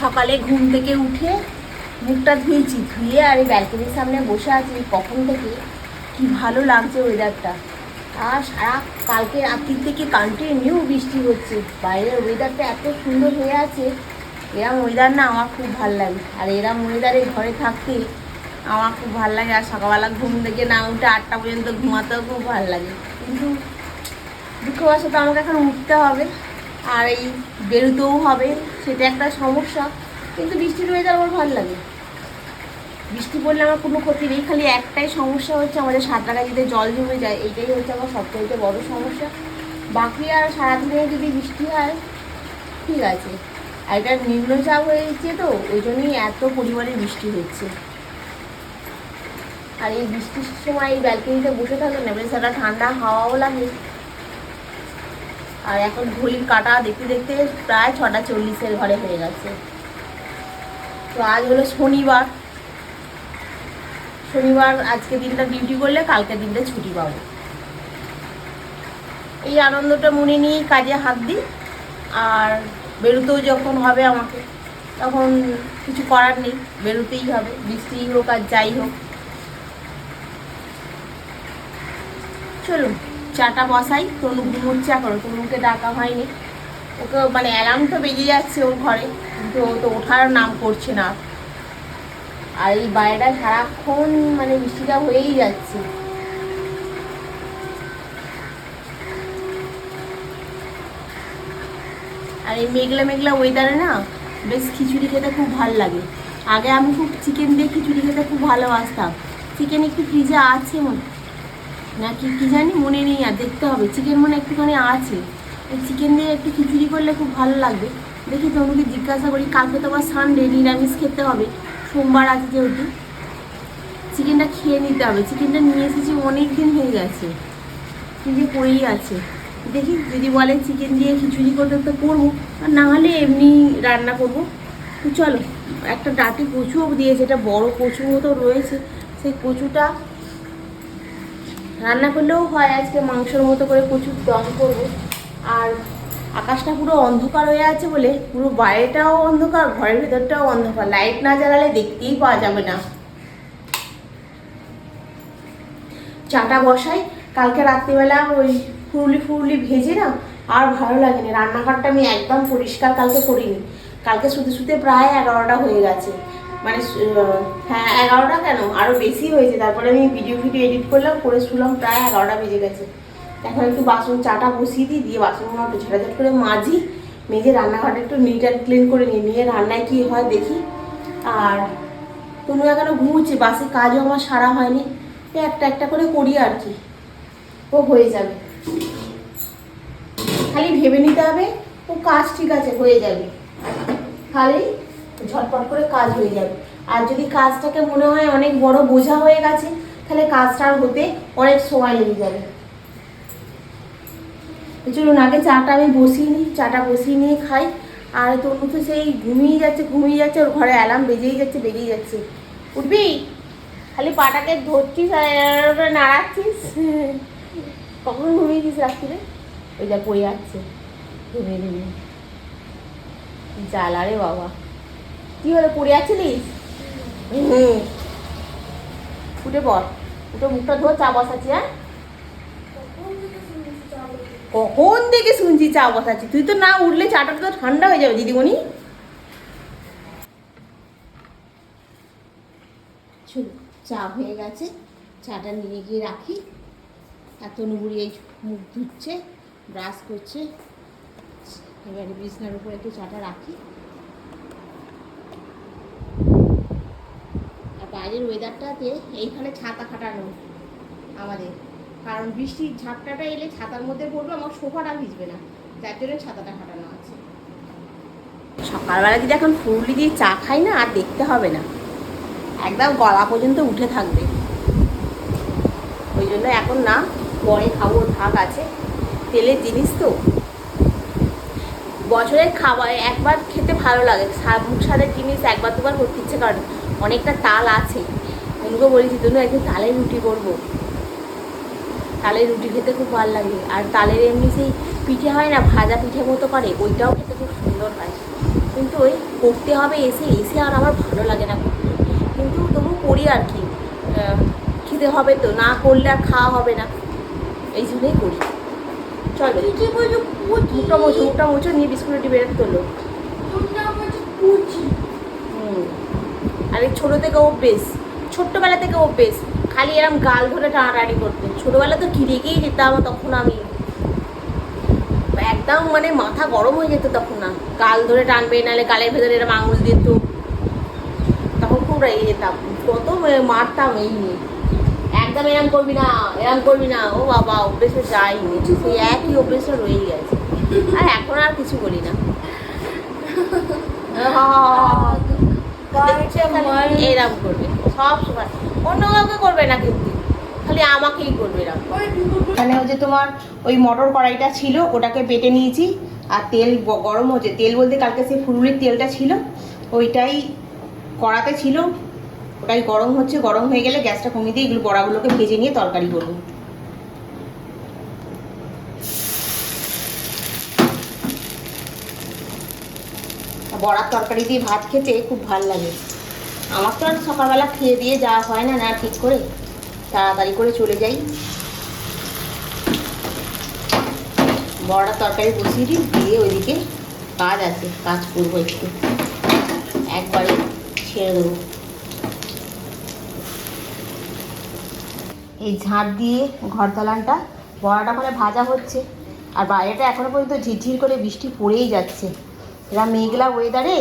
সকালে ঘুম থেকে উঠে মুখটা ধুয়েছি ধুয়ে আর এই ব্যালকনির সামনে বসে আছি কখন থেকে কি ভালো লাগছে ওয়েদারটা আর সারা কালকে রাত্রির থেকে কন্টিনিউ বৃষ্টি হচ্ছে। বাইরের ওয়েদারটা এত সুন্দর হয়ে আছে, এরম ওয়েদার না আমার খুব ভালো লাগে। আর এরম ওয়েদারে ঘরে থাকতে আমার খুব ভালো লাগে। আর সকালবেলা ঘুম থেকে না উঠে আটটা পর্যন্ত ঘুমাতেও খুব ভালো লাগে। কিন্তু দুঃখবশত আমাকে এখন উঠতে হবে। আর এই বেরোতেও হবে, সেটা একটা সমস্যা। কিন্তু বৃষ্টির ওয়েদার আমার ভালো লাগে। বৃষ্টি পড়লে আমার কোনো ক্ষতি নেই, খালি একটাই সমস্যা হচ্ছে আমাদের সাঁতরাগাছিতে জল জমে যায়, এইটাই হচ্ছে আমার সবথেকে বড় সমস্যা। বাকি আর সারাদিনে যদি বৃষ্টি হয়, ঠিক আছে। আর এটা নিম্নচাপ হয়েছে তো, ওই জন্যই এত পরিমাণে বৃষ্টি হচ্ছে। আর এই বৃষ্টির সময় এই ব্যালকনিতে বসে থাকলে না একটা ঠান্ডা হাওয়াও লাগে। আর এখন ঘড়ির কাটা দেখতে দেখতে প্রায় ছটা চল্লিশের ঘরে হয়ে গেছে। তো আজ হলো শনিবার। শনিবার আজকে দিনটা ডিউটি করলে কালকে দিনটা ছুটি পাবো। এই আনন্দটা মনে নিয়েই কাজে হাত দিই। আর বেরোতেও যখন হবে আমাকে, তখন কিছু করার নেই, বেরোতেই হবে বৃষ্টি হোক আর যাই হোক। চলুন। চাটা বসাই, তনু ঘুমোচ্ছে এখন। তনুকে ডাকা হয়নি। ওকে মানে অ্যালার্ম তো বেজে যাচ্ছে ওর ঘরে ও তো ওঠার নাম করছে না। আর এই বাইরেটা সারাক্ষণ মানে বৃষ্টিটা হয়েই যাচ্ছে। আর এই মেঘলা মেঘলা ওয়েদারে না, বেশ খিচুড়ি খেতে খুব ভালো লাগে। আগে আমি খুব চিকেন দিয়ে খিচুড়ি খেতে খুব ভালোবাসতাম। চিকেন একটু ফ্রিজে আছে মনে না কি কি জানি, মনে নেই, আর দেখতে হবে। চিকেন মনে একটুখানি আছে। এই চিকেন দিয়ে একটু খিচুড়ি করলে খুব ভালো লাগবে। দেখি তনুকে জিজ্ঞাসা করি, কালকে তো আবার সানডে নিরামিষ খেতে হবে। সোমবার আছে যেহেতু। চিকেনটা খেয়ে নিতে হবে। চিকেনটা নিয়ে এসেছি অনেক দিন হয়ে গেছে। ফ্রিজে পড়েই আছে। দেখি, যদি বলে চিকেন দিয়ে খিচুড়ি করতে তো করব, আর না হলে এমনি রান্না করব। তো চলো, একটা ডাটি কচুও দিয়েছে এটা বড় কচু মতো রয়েছে, সেই কচুটা রান্না করলেও হয়, আজকে মাংসর মতো করে প্রচুর দম করব। আর আকাশটা পুরো অন্ধকার হয়ে আছে বলে পুরো বাইরেটাও অন্ধকার, ঘরের ভেতরটাও অন্ধকার। লাইট না জ্বালালে দেখতেই পাওয়া যাবে না। চাটা বসাই। কালকে রাত্রিবেলা ওই ফুরুলি ফুরুলি ভেজে না আর ভালো লাগেনি। রান্নাঘরটা আমি একদম পরিষ্কার কালকে করিনি। কালকে শুতে শুতে প্রায় এগারোটা হয়ে গেছে। মানে হ্যাঁ এগারোটা কেন? আরও বেশি হয়েছে। তারপরে আমি ভিডিও ভিডিও এডিট করলাম, করে শুনলাম প্রায় এগারোটা বেজে গেছে। এখন একটু বাসন, চাটা বসিয়ে দিই, দিয়ে বাসনগুলো একটু ঝাড়াঝাট করে মাজি। মেজে রান্নাঘরটা একটু নিট অ্যান্ড ক্লিন করে নিই, নিয়ে রান্নায় কী হয় দেখি। আর তুমি এখনও ঘুমোচ্ছে? বাসে কাজও আমার সারা হয়নি। একটা একটা করে করি আর কি। ও হয়ে যাবে। খালি ভেবে নিতে হবে, ও কাজ ঠিক আছে, হয়ে যাবে। খালি ঝটপট করে কাজ হয়ে যাবে। আর যদি কাজটাকে মনে হয় অনেক বড় বোঝা হয়ে গেছে, তাহলে কাজটা হতে অনেক সময় লেগে যাবে। চলুন, আগে চাটা আমি বসিয়ে নিই, চাটা বসিয়ে নিয়ে খাই। আর তনু তো সেই ঘুমিয়ে যাচ্ছে ঘুমিয়ে যাচ্ছে, ওর ঘরে অ্যালার্ম বেজেই যাচ্ছে বেজেই যাচ্ছে। উঠবি? খালি পাটাকে ধরছিস আর নাড়াচ্ছিস? কখন ঘুমিয়েছিস রাত্রিরে? ওই যা পড়ে যাচ্ছে ঘুমিয়ে ঘুমিয়ে। জ্বালা রে বাবা। কি হলো পড়ে যাচ্ছিলিস হুম। উঠে পড়। উঠে মুখটা ধর চা বসাচ্ছি হ্যাঁ? কখন থেকে শুনছি চা বসাচ্ছি? তুই তো না উঠলে চাটা তো ঠান্ডা হয়ে যাবে দিদিমণি। চলো চা হয়ে গেছে। চাটা নিয়ে গিয়ে রাখি। এত নুবুড়ি এই মুখ ধুচ্ছে ব্রাশ করছে। এবারে বিছনার উপরে একটু চাটা রাখি আর বাইরের ওয়েদারটাতে এইখানে ছাতা খাটানো আমাদের। কারণ বৃষ্টির ঝাপটাটা এলে ছাতার মধ্যে পড়বে, আমার সোফাটা ভিজবে না। যার জন্য ছাতাটা খাটানো আছে। সকালবেলা যদি এখন ফুরলি দিয়ে চা খাই না, আর দেখতে হবে না। একদম গলা পর্যন্ত উঠে থাকবে। ওই জন্য এখন না, পরে খাব, থাক আছে। তেলের জিনিস তো। বছরের খাবার একবার খেতে ভালো লাগে। মুখ স্বাদের জিনিস একবার দুবার করতে ইচ্ছে করে অনেকটা তাল আছে। অনুকে বলেছি তুমি একদিন তালের রুটি করব। তালের রুটি খেতে খুব ভালো লাগে। আর তালের এমনি সেই পিঠে হয় না ভাজা পিঠে মতো করে ওইটাও খেতে খুব সুন্দর হয়। কিন্তু ওই করতে হবে এসে এসে আর আমার ভালো লাগে না করতে। কিন্তু তবু করি আর কি। খেতে হবে তো না করলে আর খাওয়া হবে না। এই জন্যই করি। চল। মুখটা মোছো মুখটা মোছো নিয়ে বিস্কুটটি বেরোতে তোলো। কুচি আর এই ছোটো থেকে অভ্যেস ছোট্টবেলা থেকে অভ্যেস খালি এরম গাল ধরে টানাটানি করতেন ছোটোবেলা তো রেগেই যেতাম তখন আমি। একদম মানে মাথা গরম হয়ে যেত তখন না। গাল ধরে টানবে, নাহলে গালের ভেতরে এরম আঙুল দিত। তখন খুব রেগে যেতাম। কত মারতাম এই নিয়ে। একদম এরম করবি না, এরম করবি না। ও বাবা, অভ্যেসে যাইনি। সেই একই অভ্যেসে রয়েই গেছে। আর এখন আর কিছু বলি না। এরম করবে। সব সময়। অন্য কাউকে করবে না কিন্তু। খালি আমাকেই করবে এরম। এখানে হচ্ছে তোমার ওই মটর কড়াইটা ছিল, ওটাকে বেটে নিয়েছি। আর তেল গরম হচ্ছে। তেল বলতে কালকে সেই ফুলুরির তেলটা ছিল, ওইটাই কড়াতে ছিল। ওটাই গরম হচ্ছে। গরম হয়ে গেলে গ্যাসটা কমিয়ে দিয়ে এগুলো বড়াগুলোকে ভেজে নিয়ে তরকারি করব। বড়ার তরকারি দিয়ে ভাত খেতে খুব ভালো লাগে। আমার তো আর সকালবেলা খেয়ে দিয়ে যাওয়া হয় না না ঠিক করে। তাড়াতাড়ি করে চলে যাই। বড়ার তরকারি বসিয়ে দিই, দিয়ে ওইদিকে কাজ আছে, কাজ করব একটু। একবারে ছেড়ে দেবো। এই ঝাঁট দিয়ে ঘর দালানটা, বড়াটা মানে ভাজা হচ্ছে। আর বাইরেটা এখনও পর্যন্ত ঝিরঝির করে বৃষ্টি পড়েই যাচ্ছে। এরা মেঘলা ওয়েদারে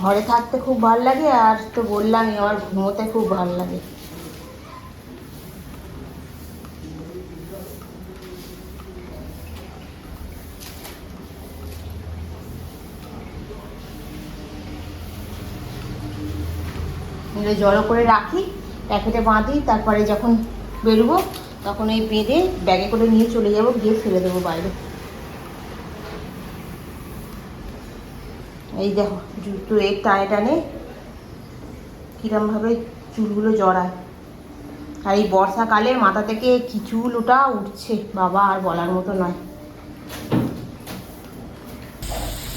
ঘরে থাকতে খুব ভালো লাগে, আর তো বললামই আমার ঘুমোতে খুব ভালো লাগে। জড়ো করে রাখি, প্যাকেটে বাঁধি, তারপরে যখন বেরোবো, তখন এই বেঁধে ব্যাগে করে নিয়ে চলে যাব, গিয়ে ফেলে দেবো বাইরে। এই দেখো, জুতো এর টানে টানে কিরমভাবে চুলগুলো জড়ায়। আর এই বর্ষাকালে মাথা থেকে কি চুল ওটা উঠছে। বাবা, আর বলার মতো নয়।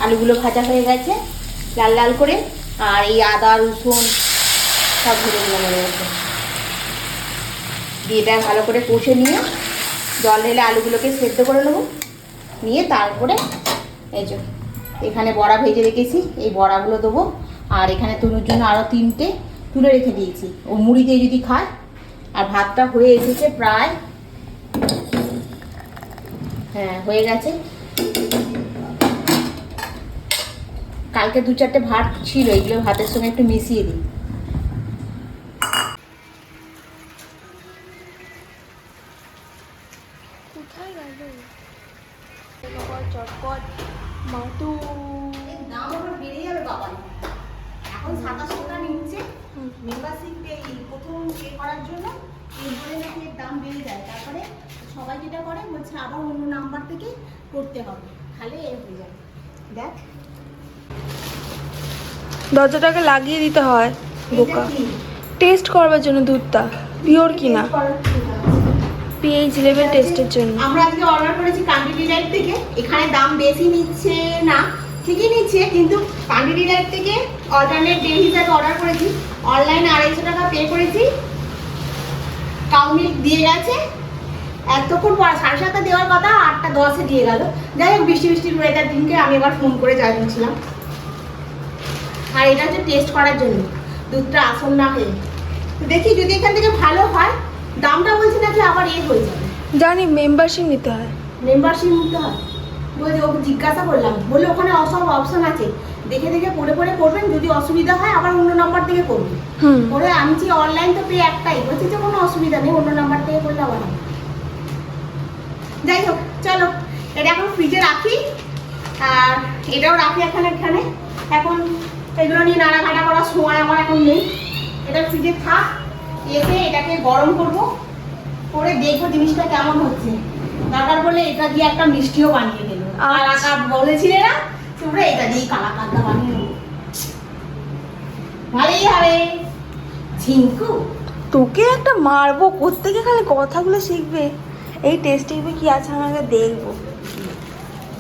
আলুগুলো ভাজা হয়ে গেছে, লাল লাল করে। আর এই আদা, রসুন সব দিলাম এর মধ্যে। দিয়ে ভালো করে কষে নিয়ে জল ঢেলে আলুগুলোকে সেদ্ধ করে নেব। নিয়ে তারপরে এই যে এখানে বড়া ভেজে রেখেছি, এই বড়াগুলো দেবো। আর এখানে তনুর জন্য আরও তিনটে তুলে রেখে দিয়েছি। ও মুড়ি দিয়ে যদি খায়, আর ভাতটা হয়ে এসেছে প্রায় হ্যাঁ হয়ে গেছে। কালকে দু চারটে ভাত ছিল, এগুলো ভাতের সঙ্গে একটু মিশিয়ে দিই। চটপট। মাতু দাম আবার বেড়ে যাবে বাবা এখন সাতাশশো টাকা নিচ্ছে। মেম্বারশিপ এই প্রথম পে করার জন্য এরপরে নাকি এর দাম বেড়ে যায় তারপরে সবাই যেটা করে বলছে আবার অন্য নাম্বার থেকে করতে হবে। তাহলে এর হয়ে যাবে। দেখ। দরজাটাকে লাগিয়ে দিতে হয় বোকা। টেস্ট করবার জন্য দুধটা পিওর কিনা। পিএইচ লেভেল টেস্টের জন্য। আমরা আজকে অর্ডার করেছি কান্ডিডি লাইট থেকে। এখানে দাম বেশি নিচ্ছে না, ঠিকই নিচ্ছে, কিন্তু কান্ডিডি লাইট থেকে অল্টারনেট ডে হিসাবে অর্ডার করেছি। অনলাইনে আড়াইশো টাকা পে করেছি। কাউন্ট দিয়ে গেছে। এতক্ষণ পর সাড়ে সাতটা দেওয়ার কথা, আটটা দশে দিয়ে গেল। যাই হোক, বৃষ্টি বৃষ্টির ওয়েদার দিনকে আমি এবার ফোন করে জানিয়েছিলাম আর এটা হচ্ছে টেস্ট করার জন্য। দুধটা আসল না হয়ে দেখি যদি এখান থেকে ভালো হয় দামটা বলছি নাকি আবার এ হয়ে যাবে? জানি মেম্বারশিপ নিতে হয়। মেম্বারশিপ নিতে হয়? বলছে ওকে জিজ্ঞাসা করলাম। বললে ওখানে সব অপশন আছে। দেখে দেখে পড়ে পড়ে করবেন যদি অসুবিধা হয় আবার অন্য নাম্বার থেকে করবেন। করে আমি যে অনলাইন তো পে একটাই। বলছি যে কোনো অসুবিধা নেই অন্য নাম্বার থেকে করলে আবার যাই হোক চলো। এটা এখন ফ্রিজে রাখি। আর এটাও রাখি এখানে এখানে। এখন এগুলো নিয়ে নাড়াঘাটা করার সময় আমার এখন নেই। এটা ফ্রিজে থাক। এসে এটাকে গরম করব করে দেখব জিনিসটা কেমন হচ্ছে। দরকার বলে এটা দিয়ে একটা মিষ্টিও বানিয়ে দেবো আচ্ছা। কালাকাত বলেছিলে না? তোমরা এটা দিয়ে কালাকাতটা বানিয়ে নেব। ভালোই হবে। ঝিঙ্কু তোকে একটা মারবো? কোত্থেকে খালি কথাগুলো শিখবে? এই টেস্ট কি আছে আমাকে দেখব।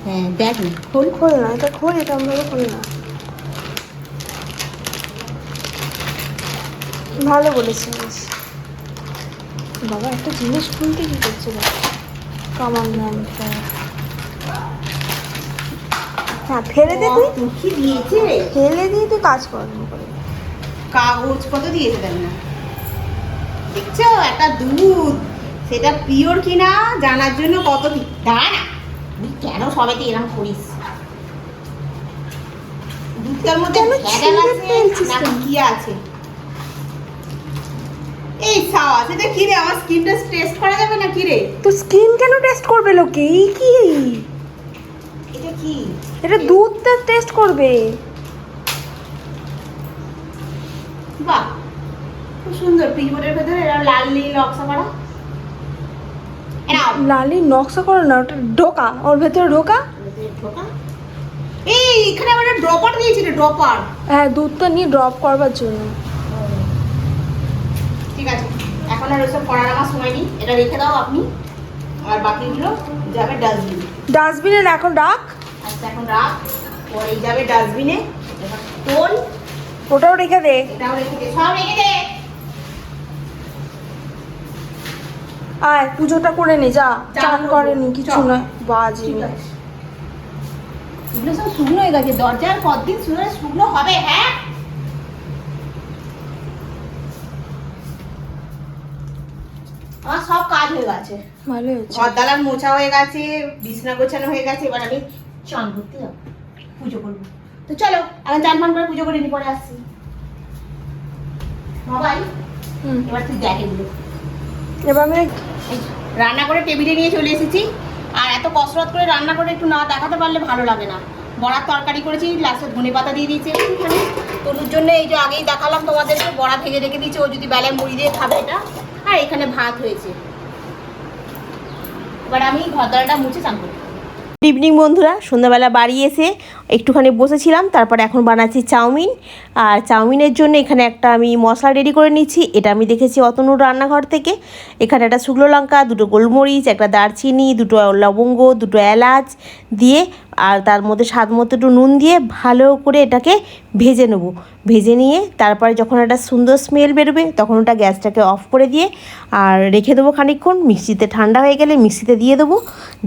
হ্যাঁ দেখ খোল। খোল না এটা খোল এটা আমরা খোল না। ভালো বলেছিস। বাবা একটা জিনিস খুলতে কি করছে কামান নামটা হ্যাঁ। ফেলে দে তুই। তুই কি দিয়েছে ফেলে দিয়ে তুই কাজ কর কাগজ কত দিয়েছে দেখ না দেখছ একটা দুধ। সেটা পিওর কিনা জানার জন্য কত কি- দাঁড়া। তুই কেন সবাইতে এরকম করিস? দুধটার মধ্যে ভেজাল আছে কি আছে? সাওয়া কি রে? আমার স্কিনটা টেস্ট করা যাবে না কি রে? তো স্কিন কেন টেস্ট করবে লোকে? এই কি এটা কি? এটা দুধটা টেস্ট করবে। বাহ খুব সুন্দর। পিচবোর্ডের ভেতরে এরা লাল নীল নকশা করা। লালি নকশা করো না ওটা ঢোকা। ওর ভেতরে ঢোকা। ঢোকা। এই এখানে আমার ড্রপার দিয়েছিল ড্রপার হ্যাঁ দুধটা নিয়ে ড্রপ করবার জন্য। এখন আর করার আমার সময় নেই এটা রেখে দাও আপনি। আর বাকিগুলো যাবে ডাস্টবিনে। ডাস্টবিনে এখন রাখ। আচ্ছা এখন রাখ। পরে যাবে ডাস্টবিনে। তোল। ওটাও রেখে দে। এটাও রেখে দে। সব রেখে দে। আয় পুজোটা করে নে যা। চান করেনি কিছু নয়। বাজি। এগুলো সব শুকনো হয়ে গেছে। দরজার কতদিন শুনে শুকনো হবে হ্যাঁ? আমার সব কাজ হয়ে গেছে। ভালো হয়েছে ঘর দালান মোছা হয়ে গেছে বিছনা গোছানো হয়ে গেছে এবার আমি চান করতে যাব পুজো করব। তো চলো আমি চান পান করে পুজো করে নি পরে আসছি। হুম। এবার তুই দেখ এগুলো। এবার আমি রান্না করে টেবিলে নিয়ে চলে এসেছি। আর এত কসরত করে রান্না করে একটু না দেখাতে পারলে ভালো লাগে না। বড়ার তরকারি করেছি লাস্টে ধনে পাতা দিয়ে দিয়েছি একটুখানি। তনুর জন্য এই যে আগেই দেখালাম তোমাদেরকে বড়া ভেজে রেখে দিয়েছি ও যদি বেলায় মুড়ি দিয়ে খাবে এটা। আর এখানে ভাত হয়েছে। এবার আমি মুছে ইভিনিং বন্ধুরা। সন্ধ্যাবেলা বাড়ি এসে একটুখানি বসেছিলাম, তারপর এখন বানাচ্ছি চাউমিন। আর চাউমিনের জন্য এখানে একটা আমি মশলা রেডি করে নিচ্ছি। এটা আমি দেখেছি অতনুর রান্নাঘর থেকে। এখানে একটা শুকনো লঙ্কা, দুটো গোলমরিচ, একটা দারচিনি, দুটো লবঙ্গ, দুটো এলাচ দিয়ে আর তার মধ্যে স্বাদ মতো একটু নুন দিয়ে ভালো করে এটাকে ভেজে নেব। ভেজে নিয়ে তারপরে যখন একটা সুন্দর স্মেল বেরোবে, তখন ওটা গ্যাসটাকে অফ করে দিয়ে আর রেখে দেবো খানিকক্ষণ। মিক্সিতে ঠান্ডা হয়ে গেলে মিক্সিতে দিয়ে দেবো,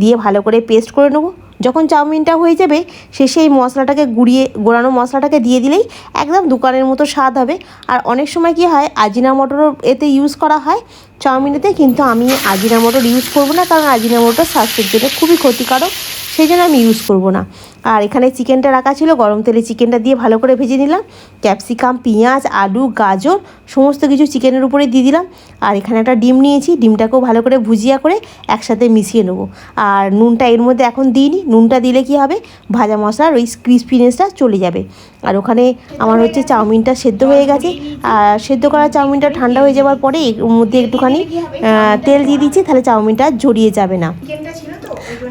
দিয়ে ভালো করে পেস্ট করে নেব। যখন চাউমিনটা হয়ে যাবে, সে সেই মশলাটাকে গুঁড়িয়ে, গোড়ানো মশলাটাকে দিয়ে দিলেই একদম দোকানের মতো স্বাদ হবে। আর অনেক সময় কি হয়, আজিনা মটরও এতে ইউজ করা হয়। চাউমিনেতে কিন্তু আমি আজিনা মোটর ইউজ করব না, কারণ আজিনা মোটর স্বাস্থ্যের জন্য খুবই ক্ষতিকারক, সেই জন্য আমি ইউজ করব না। আর এখানে চিকেনটা রাখা ছিল, গরম তেলে চিকেনটা দিয়ে ভালো করে ভেজে নিলাম। ক্যাপসিকাম, পেঁয়াজ, আলু, গাজর, সমস্ত কিছু চিকেনের উপরে দিয়ে দিলাম। আর এখানে একটা ডিম নিয়েছি, ডিমটাকেও ভালো করে ভুজিয়া করে একসাথে মিশিয়ে নেব। আর নুনটা এর মধ্যে এখন দিইনি নুনটা দিলে কি হবে? ভাজা মশলার ওই ক্রিসপিনেসটা চলে যাবে। আর ওখানে আমার হচ্ছে চাউমিনটা সেদ্ধ হয়ে গেছে। আর সেদ্ধ করা চাউমিনটা ঠান্ডা হয়ে যাওয়ার পরে এর মধ্যে একটুখানি তেল দিয়ে দিচ্ছি, তাহলে চাউমিনটা জড়িয়ে যাবে না।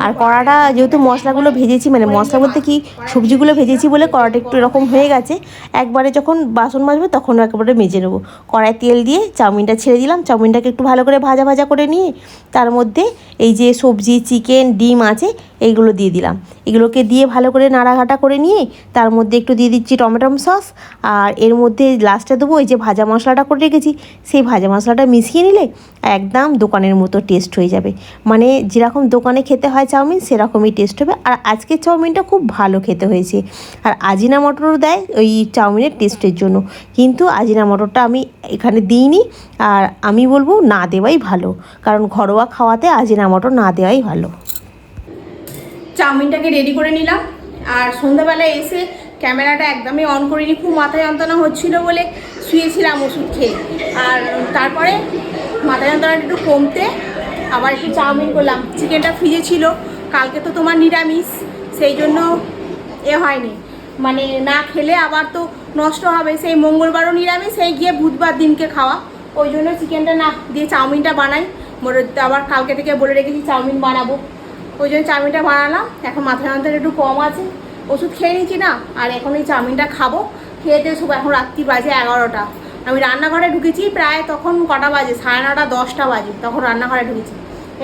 আর কড়াটা যেহেতু মশলাগুলো ভেজেছি মানে মশলা বলতে কি, সবজিগুলো ভেজেছি বলে কড়াটা একটু এরকম হয়ে গেছে, একবারে যখন বাসন মাজবে তখন একেবারে মেজে নেব। কড়ায় তেল দিয়ে চাউমিনটা ছেড়ে দিলাম, চাউমিনটাকে একটু ভালো করে ভাজা ভাজা করে নিয়ে তার মধ্যে এই যে সবজি, চিকেন, ডিম আছে এইগুলো দিয়ে দিলাম। এগুলোকে দিয়ে ভালো করে নাড়াঘাটা করে নিয়ে তার মধ্যে একটু দিয়ে দিচ্ছি টমেটো সস, আর এর মধ্যে লাস্টে দেবো ওই যে ভাজা মশলাটা করে রেখেছি, সেই ভাজা মশলাটা মিশিয়ে নিলে একদম দোকানের মতো টেস্ট হয়ে যাবে। মানে যেরকম দোকানে খেতে হয় চাউমিন, সেরকমই টেস্ট হবে। আর আজকের চাউমিনটা খুব ভালো খেতে হয়েছে। আর আজিনা মটরও দেয় ওই চাউমিনের টেস্টের জন্য। কিন্তু আজিনা মটরটা আমি এখানে দিইনি। আর আমি বলব না দেওয়াই ভালো। কারণ ঘরোয়া খাওয়াতে আজিনা মটর না দেওয়াই ভালো। চাউমিনটাকে রেডি করে নিলাম। আর সন্ধ্যাবেলায় এসে ক্যামেরাটা একদমই অন করিনি। খুব মাথা যন্ত্রণা হচ্ছিল বলে শুয়েছিলাম ওষুধ খেয়ে। আর তারপরে মাথা যন্ত্রণাটা একটু কমতে আবার একটু চাউমিন করলাম। চিকেনটা ফ্রিজে ছিল। কালকে তো তোমার নিরামিষ, সেই জন্য এ হয়নি। মানে না খেলে আবার তো নষ্ট হবে। সেই মঙ্গলবারও নিরামিষ, সেই গিয়ে বুধবার দিনকে খাওয়া। ওই জন্য চিকেনটা না, দিয়ে চাউমিনটা বানাই। মোটর আবার কালকে থেকে বলে রেখেছি চাউমিন বানাবো। ওই জন্য চাউমিনটা বানালাম। এখন মাথা যন্ত্রণা একটু কম আছে। ওষুধ খেয়ে নিচ্ছি না। আর এখন এই চাউমিনটা খাব। খেয়ে দিয়ে সব এখন রাত্রি বাজে এগারোটা। আমি রান্নাঘরে ঢুকেছি প্রায় তখন কটা বাজে? সাড়ে নটা, দশটা বাজে। তখন রান্নাঘরে ঢুকেছি।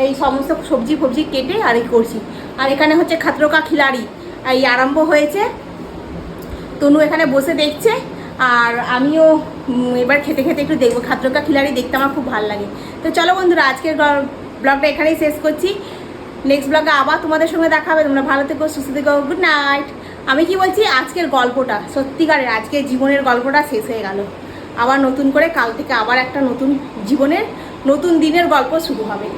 এই সমস্ত সবজি ফবজি কেটে আর এই করছি। আর এখানে হচ্ছে খাতরোকা খিলাড়ি। এই আরম্ভ হয়েছে। তনু এখানে বসে দেখছে। আর আমিও এবার খেতে খেতে একটু দেখব। খাতরোকা খিলাড়ি দেখতে আমার খুব ভালো লাগে। তো চলো বন্ধুরা, আজকের ব্লগটা এখানেই শেষ করছি। নেক্সট ব্লগে আবার তোমাদের সঙ্গে দেখা হবে। তোমরা ভালো থেকো, সুস্থ থেকো। Good night. আমি কি বলছি? আজকের গল্পটা, সত্যিকারের আজকের জীবনের গল্পটা শেষ হয়ে গেল। আবার নতুন করে কাল থেকে আবার একটা নতুন জীবনের নতুন দিনের গল্প শুরু হবে।